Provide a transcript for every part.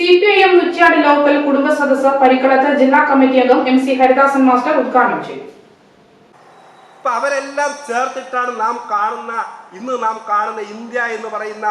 C P I M local കുടുംബ സദസ്സ് പരിക്കളത്ത് ജില്ലാ കമ്മിറ്റി അംഗം എം സി ഹരിദാസൻ മാസ്റ്റർ ഉദ്ഘാടനം ചെയ്തു. അവരെല്ലാം ചേർത്തിട്ടാണ് നാം കാണുന്ന ഇന്ന് നാം കാണുന്ന ഇന്ത്യ എന്ന് പറയുന്ന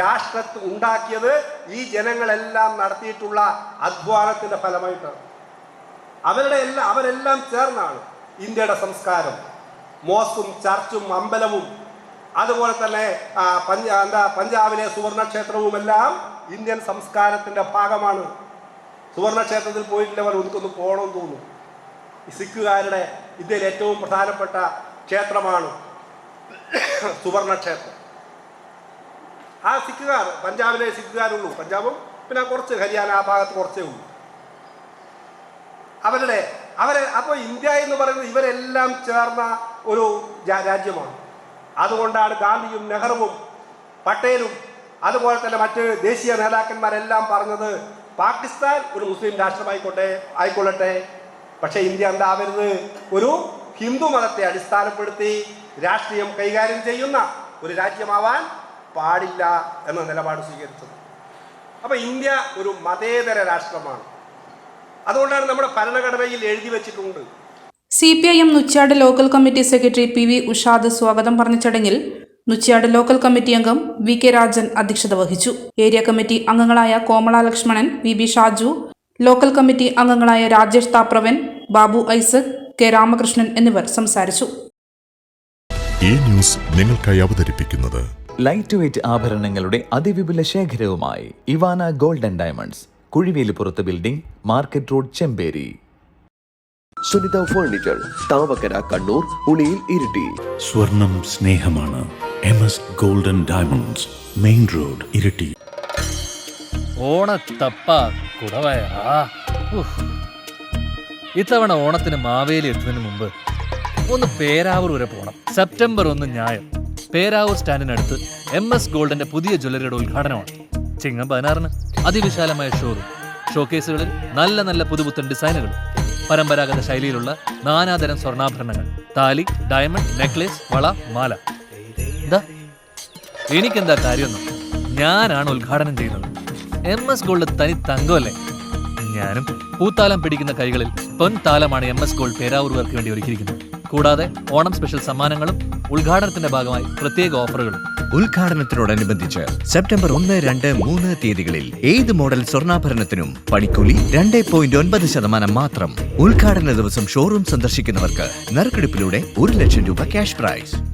രാഷ്ട്ര ഉണ്ടാക്കിയത് ഈ ജനങ്ങളെല്ലാം നടത്തിയിട്ടുള്ള അധ്വാനത്തിന്റെ ഫലമായിട്ടാണ്. അവരുടെ എല്ലാം അവരെല്ലാം ചേർന്നാണ് ഇന്ത്യയുടെ സംസ്കാരം. മോസ്കും ചർച്ചും അമ്പലവും അതുപോലെ തന്നെ പഞ്ച എന്താ പഞ്ചാബിലെ സുവർണക്ഷേത്രവുമെല്ലാം ഇന്ത്യൻ സംസ്കാരത്തിന്റെ ഭാഗമാണ്. സുവർണക്ഷേത്രത്തിൽ പോയിട്ടില്ലവർ എനിക്കൊന്ന് പോകണമെന്ന് തോന്നുന്നു. സിഖുകാരുടെ ഇന്ത്യയിൽ ഏറ്റവും പ്രധാനപ്പെട്ട ക്ഷേത്രമാണ് സുവർണക്ഷേത്രം. ആ സിഖുകാർ പഞ്ചാബിലെ സിഖുകാരുള്ളൂ. പഞ്ചാബും പിന്നെ കുറച്ച് ഹരിയാന ആ ഭാഗത്ത് കുറച്ചേ ഉള്ളൂ. അവരുടെ അവരെ അപ്പോൾ ഇന്ത്യ എന്ന് പറയുന്നത് ഇവരെല്ലാം ചേർന്ന ഒരു രാജ്യമാണ്. അതുകൊണ്ടാണ് ഗാന്ധിയും നെഹ്റുവും പട്ടേലും അതുപോലെ തന്നെ മറ്റ് ദേശീയ നേതാക്കന്മാരെല്ലാം പറഞ്ഞത് പാകിസ്ഥാൻ ഒരു മുസ്ലിം രാഷ്ട്രമായിക്കോട്ടെ ആയിക്കൊള്ളട്ടെ. പക്ഷേ ഇന്ത്യ എന്താവരുത് ഒരു ഹിന്ദു മതത്തെ അടിസ്ഥാനപ്പെടുത്തി രാഷ്ട്രീയം കൈകാര്യം ചെയ്യുന്ന ഒരു രാജ്യമാവാൻ പാടില്ല എന്ന നിലപാട് സ്വീകരിച്ചത്. അപ്പോൾ ഇന്ത്യ ഒരു മതേതര രാഷ്ട്രമാണ്. അതുകൊണ്ടാണ് നമ്മുടെ ഭരണഘടനയിൽ എഴുതി വെച്ചിട്ടുണ്ട്. C P I M Nochad local committee secretary P V Ushad സ്വാഗതം പറഞ്ഞ ചടങ്ങിൽ നുച്ചാട് ലോക്കൽ കമ്മിറ്റി അംഗം വി കെ രാജൻ അധ്യക്ഷത വഹിച്ചു. ഏരിയ കമ്മിറ്റി അംഗങ്ങളായ Komala Lakshmanan V B Shaju local committee അംഗങ്ങളായ രാജേഷ് താപ്രവൻ ബാബു ഐസക് കെ രാമകൃഷ്ണൻ എന്നിവർ സംസാരിച്ചു. ഈ ന്യൂസ് നിങ്ങൾക്കായി അവതരിപ്പിക്കുന്നത് ലൈറ്റ് വെയ്റ്റ് ആഭരണങ്ങളുടെ അതിവിപുല ശേഖരവുമായി Ivana golden diamonds കുഴിവേലിപ്പുറത്ത് building market road Chemperi. Sunitha furniture Thavakkara Kannur Uliyil Iritty. സ്വർണം സ്നേഹമാണ്. M S golden diamonds main road Iritty ഓണത്തപ്പ കുടവയാ. ഇത്തവണ ഓണത്തിന് മാവേലി എത്തുന്നതിന് മുമ്പ് ഒന്ന് പേരാവൂർ വരെ പോകണം സെപ്റ്റംബർ ഒന്ന് ഞായർ പേരാവൂർ സ്റ്റാൻഡിനടുത്ത് എം എസ് ഗോൾഡിന്റെ പുതിയ ജ്വല്ലറിയുടെ ഉദ്ഘാടനമാണ്. ചിങ്ങം പതിനാറിന് അതിവിശാലമായ ഷോറൂം ഷോക്കേസുകളിൽ നല്ല നല്ല പുതുപുത്തൻ ഡിസൈനുകൾ പരമ്പരാഗത ശൈലിയിലുള്ള നാനാതരം സ്വർണാഭരണങ്ങൾ. താലി ഡയമണ്ട് നെക്ലേസ് വള മാല. എനിക്കെന്താ കാര്യമൊന്നും? ഞാനാണ് ഉദ്ഘാടനം ചെയ്യുന്നത്. എം എസ് ഗോൾഡ് തനി തങ്കമല്ലേ? ഞാനും പൂത്താലം പിടിക്കുന്ന കൈകളിൽ പൊൻതാലമാണ് എം എസ് ഗോൾഡ് പേരാവൂർവർക്ക് വേണ്ടി ഒരുക്കിയിരിക്കുന്നത്. കൂടാതെ ഓണം സ്പെഷ്യൽ സമ്മാനങ്ങളും ഉദ്ഘാടനത്തിന്റെ ഭാഗമായി പ്രത്യേക ഓഫറുകളും. ഉദ്ഘാടനത്തിനോടനുബന്ധിച്ച് സെപ്റ്റംബർ ഒന്ന് രണ്ട് മൂന്ന് തീയതികളിൽ ഏത് മോഡൽ സ്വർണാഭരണത്തിനും പണിക്കൂലി രണ്ട് പോയിന്റ് ഒൻപത് ശതമാനം മാത്രം. ഉദ്ഘാടന ദിവസം ഷോറൂം സന്ദർശിക്കുന്നവർക്ക് നറുക്കെടുപ്പിലൂടെ ഒരു ലക്ഷം രൂപ ക്യാഷ് പ്രൈസ്.